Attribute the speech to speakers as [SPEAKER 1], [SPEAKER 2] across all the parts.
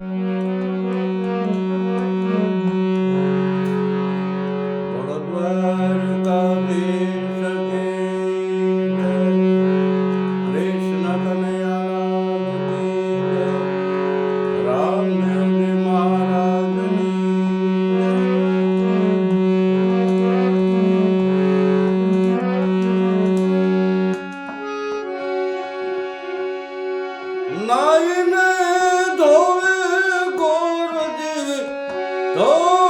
[SPEAKER 1] Mm-hmm. 走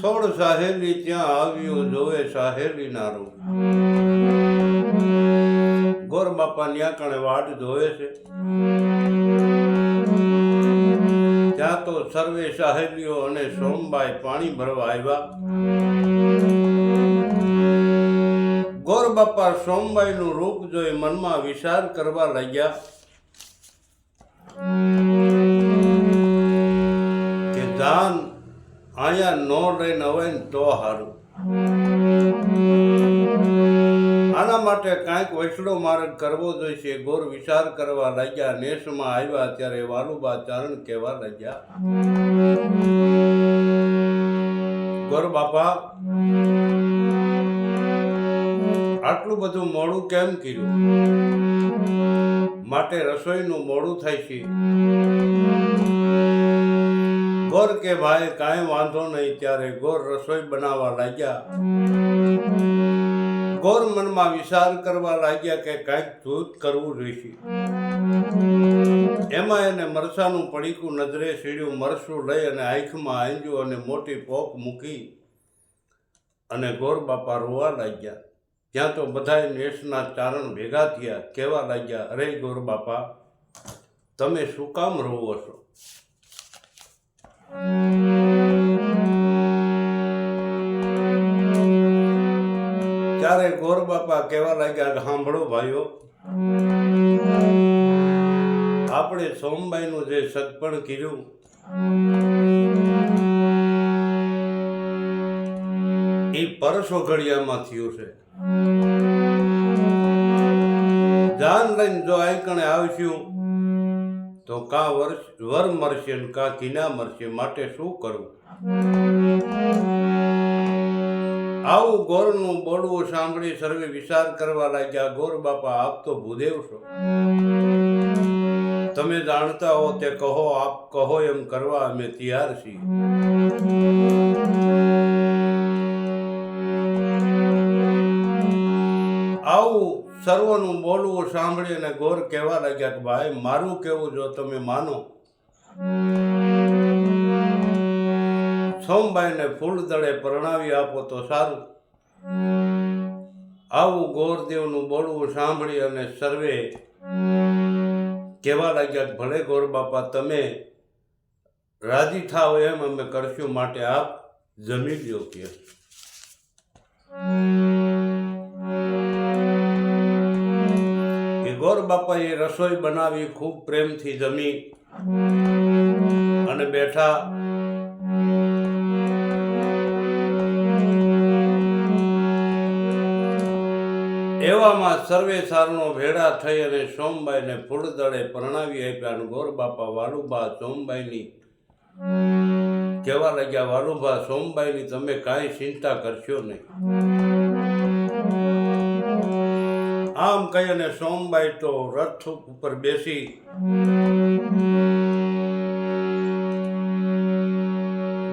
[SPEAKER 1] છોડ સાહેલી ત્યાં આવ્યું, જોવે સાહેલીના રૂપ ગોર બાપા ન્યા કણે વાટ જોવે છે. ત્યાં તો સર્વે સાહેલીઓ અને સોમબાઈ પાણી ભરવા આવ્યા. ગોર બાપા સોમબાઈનું રૂપ જોઈ મનમાં વિચાર કરવા લાગ્યા. જાન અહીંયા નો લઈને હોય ને તો સારું આના માટે કાંઈક વૈષ્ણવ માર્ગ કરવો જોઈશે. ગોર વિચાર કરવા લાગ્યા. નેસમાં આવ્યા ત્યારે વાલુબા ચારણ કહેવા લાગ્યા ગોર બાપા, આટલું બધું મોડું કેમ કર્યું? માટે રસોઈનું મોડું થાય છે. ગોર કે ભાઈ, કાંઈ વાંધો નહીં, ત્યારે ગોર રસોઈ બનાવવા લાગ્યા. ગોર મનમાં વિચાર કરવા લાગ્યા કે કાંઈક જૂથ કરવું જોઈશે. એમાં એને મરસાનું પડીકું નજરે સીડ્યું મરસું લઈ અને આંખમાં આંજ્યું અને મોટી પોક મૂકી અને ગોર બાપા રોવા લાગ્યા. ત્યાં તો બધાય નેસના ચારણ ભેગા થયા, કહેવા લાગ્યા, અરે ગોર બાપા, તમે શું કામ રોવો છો? ત્યારે ગોર બાપા કહેવા લાગ્યા સાંભળો ભાઈઓ, આપણે સોમબાઈનું જે સગપણ કીધું એ પરસો ઘડિયામાં થયું છે. જાન લઈને જો આઈકણે આવશું તો કા વર્ષ વર મરશે ને કા કિના મરશે, માટે શું કરવું? આવું ગોરનું બોલવું સાંભળી સર્વે વિચાર કરવા લાગ્યા, ગોર બાપા, આપ તો ભૂદેવ છો. તમે જાણતા હો તે કહો, આપ કહો એમ કરવા અમે તૈયાર છીએ. આવું સર્વનું બોલવું સાંભળી અને ગોર કહેવા લાગ્યા કે ભાઈ, મારું કેવું જો તમે માનો. સોમભાઈને ફૂલ દળે પરણાવી આપો તો સારું. આવું ગોરદેવનું બોલવું સાંભળી અને સર્વે કહેવા લાગ્યા કે ભલે ગોર બાપા, તમે રાજી થાવ એમ અમે કરશું માટે આપ જમી લ્યો કે. ગોર બાપાએ રસોઈ બનાવી, ખૂબ પ્રેમથી જમી અને બેઠા. એવામાં સર્વે સારનો ભેળા થઈ અને સોમબાઈને ફૂલદળે પરણાવી આપ્યા અને ગોર બાપા વાલુબા સોમબાઈની કહેવા લાગ્યા, વાલુભા, સોમબાઈની તમે કાંઈ ચિંતા કરશો નહીં. આમ કહી અને સોમબાઈ તો રથ ઉપર બેસી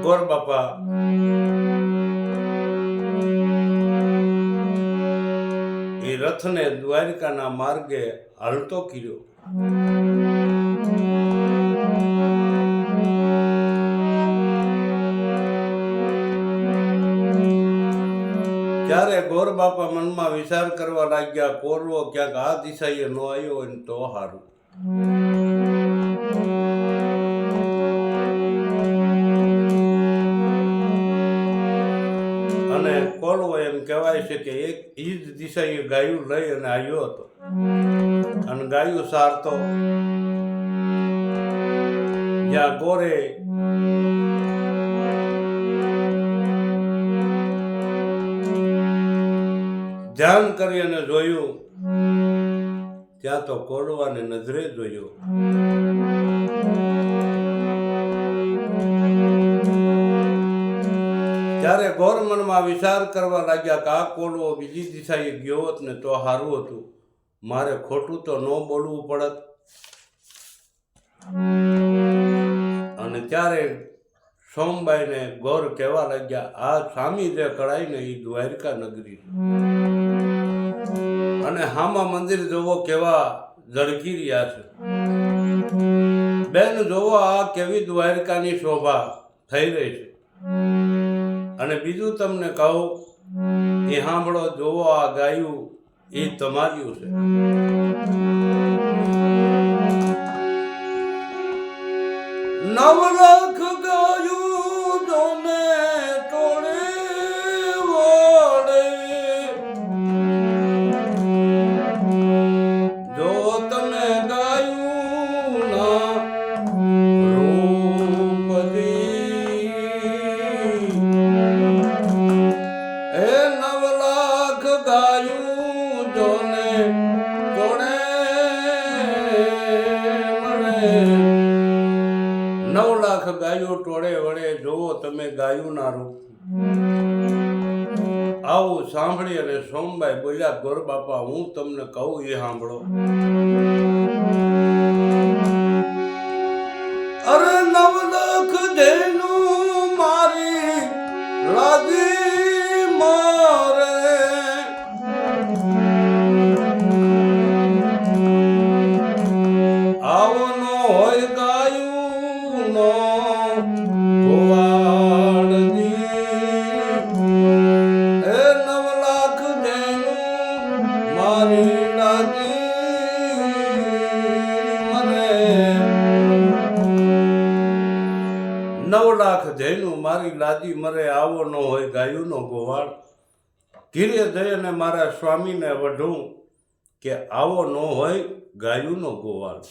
[SPEAKER 1] ગોર બાપા, એ રથને દ્વારિકાના માર્ગે હાલતો કર્યો. ત્યારે ગોર બાપા મનમાં વિચાર કરવા લાગ્યા કોરવો ક્યાંક આ દિશાએ ન આવ્યો હોય તો સારું અને કોલવો એમ કહેવાય છે કે એક ઈ જ દિશાએ ગાયું લઈ અને આવ્યો હતો. અને ગાયું સારતો. જ્યાં ગોરે ધ્યાન કરી અને જોયું. ત્યાં તો કોડવાને નજરે જોયો. ત્યારે ગોર મનમાં વિચાર કરવા લાગ્યા કે આ કોડવો બીજી દિશાએ ગયો હોત ને તો સારું હતું. મારે ખોટું તો ન બોલવું પડત. અને ત્યારે સોમબાઈને ગોર કહેવા લાગ્યા, આ સ્વામી જે કળાઈને એ દ્વારકા નગરી. અને હામા મંદિર જોવો કેવા ઝળકી રહ્યા છે. બેન, જોવો આ કેવી દ્વારકાની શોભા થઈ રહી છે. અને બીજું તમને કહું, એ સાંભળો જોવો આ ગાયું એ તમાર્યું છે. નવરખ ગાયું જોને ગાયો ટોળે વળે જોવો તમે ગાયું ના રૂપ. આવું સાંભળી અને સોમભાઈ બોલ્યા, ગોર બાપા, હું તમને કહું, એ સાંભળો. અરે નવ લાખ આવી લાદી મરે, આવો ન હોય, ગાયુંનો ગોવાળ. ધીરે ધીરેને મારા સ્વામીને વઢું કે આવો ન હોય ગાયુંનો ગોવાળ.